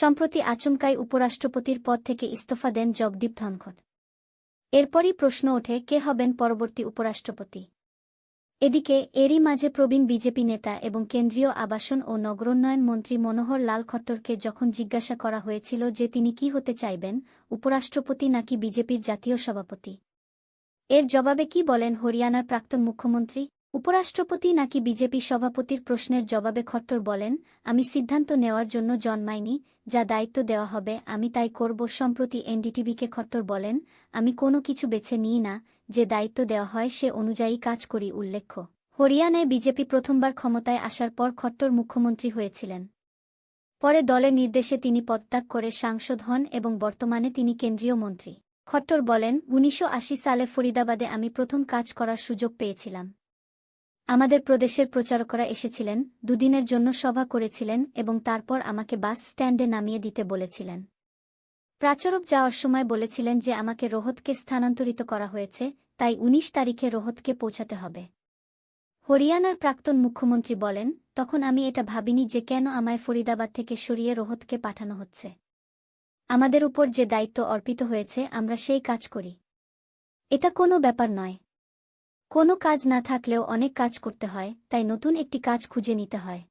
সম্প্রতি আচমকাই উপরাষ্ট্রপতির পদ থেকে ইস্তফা দেন জগদীপ ধনখড়। এরপরই প্রশ্ন ওঠে, কে হবেন পরবর্তী উপরাষ্ট্রপতি? এদিকে, এরই মাঝে প্রবীণ বিজেপি নেতা এবং কেন্দ্রীয় আবাসন ও নগরোন্নয়ন মন্ত্রী মনোহর লাল খট্টরকে যখন জিজ্ঞাসা করা হয়েছিল যে তিনি কি হতে চাইবেন, উপরাষ্ট্রপতি নাকি বিজেপির জাতীয় সভাপতি? এর জবাবে কি বলেন হরিয়ানার প্রাক্তন মুখ্যমন্ত্রী? উপরাষ্ট্রপতি নাকি বিজেপি সভাপতির প্রশ্নের জবাবে খট্টর বলেন, আমি সিদ্ধান্ত নেওয়ার জন্য জন্মাইনি, যা দায়িত্ব দেওয়া হবে, আমি তাই করব সম্প্রতি এনডিটিভিকে খট্টর বলেন, আমি কোনো কিছু বেছে নিই না, যে দায়িত্ব দেওয়া হয় সে অনুযায়ী কাজ করি উল্লেখ্য। হরিয়ানায় বিজেপি প্রথমবার ক্ষমতায় আসার পর খট্টর মুখ্যমন্ত্রী হয়েছিলেন। পরে দলের নির্দেশে তিনি পদত্যাগ করে সাংসদ হন এবং বর্তমানে তিনি কেন্দ্রীয় মন্ত্রী। খট্টর বলেন, উনিশশো আশি সালে ফরিদাবাদে আমি প্রথম কাজ করার সুযোগ পেয়েছিলাম। আমাদের প্রদেশের প্রচারকরা এসেছিলেন, দুদিনের জন্য সভা করেছিলেন এবং তারপর আমাকে বাস স্ট্যান্ডে নামিয়ে দিতে বলেছিলেন। প্রাচরক যাওয়ার সময় বলেছিলেন যে আমাকে রোহতকে স্থানান্তরিত করা হয়েছে, তাই ১৯ তারিখে রোহতকে পৌঁছাতে হবে। হরিয়ানার প্রাক্তন মুখ্যমন্ত্রী বলেন, তখন আমি এটা ভাবিনি যে কেন আমায় ফরিদাবাদ থেকে সরিয়ে রোহতকে পাঠানো হচ্ছে। আমাদের উপর যে দায়িত্ব অর্পিত হয়েছে, আমরা সেই কাজ করি। এটা কোনো ব্যাপার নয়। কোনো কাজ না থাকলেও অনেক কাজ করতে হয়, তাই নতুন একটি কাজ খুঁজে নিতে হয়।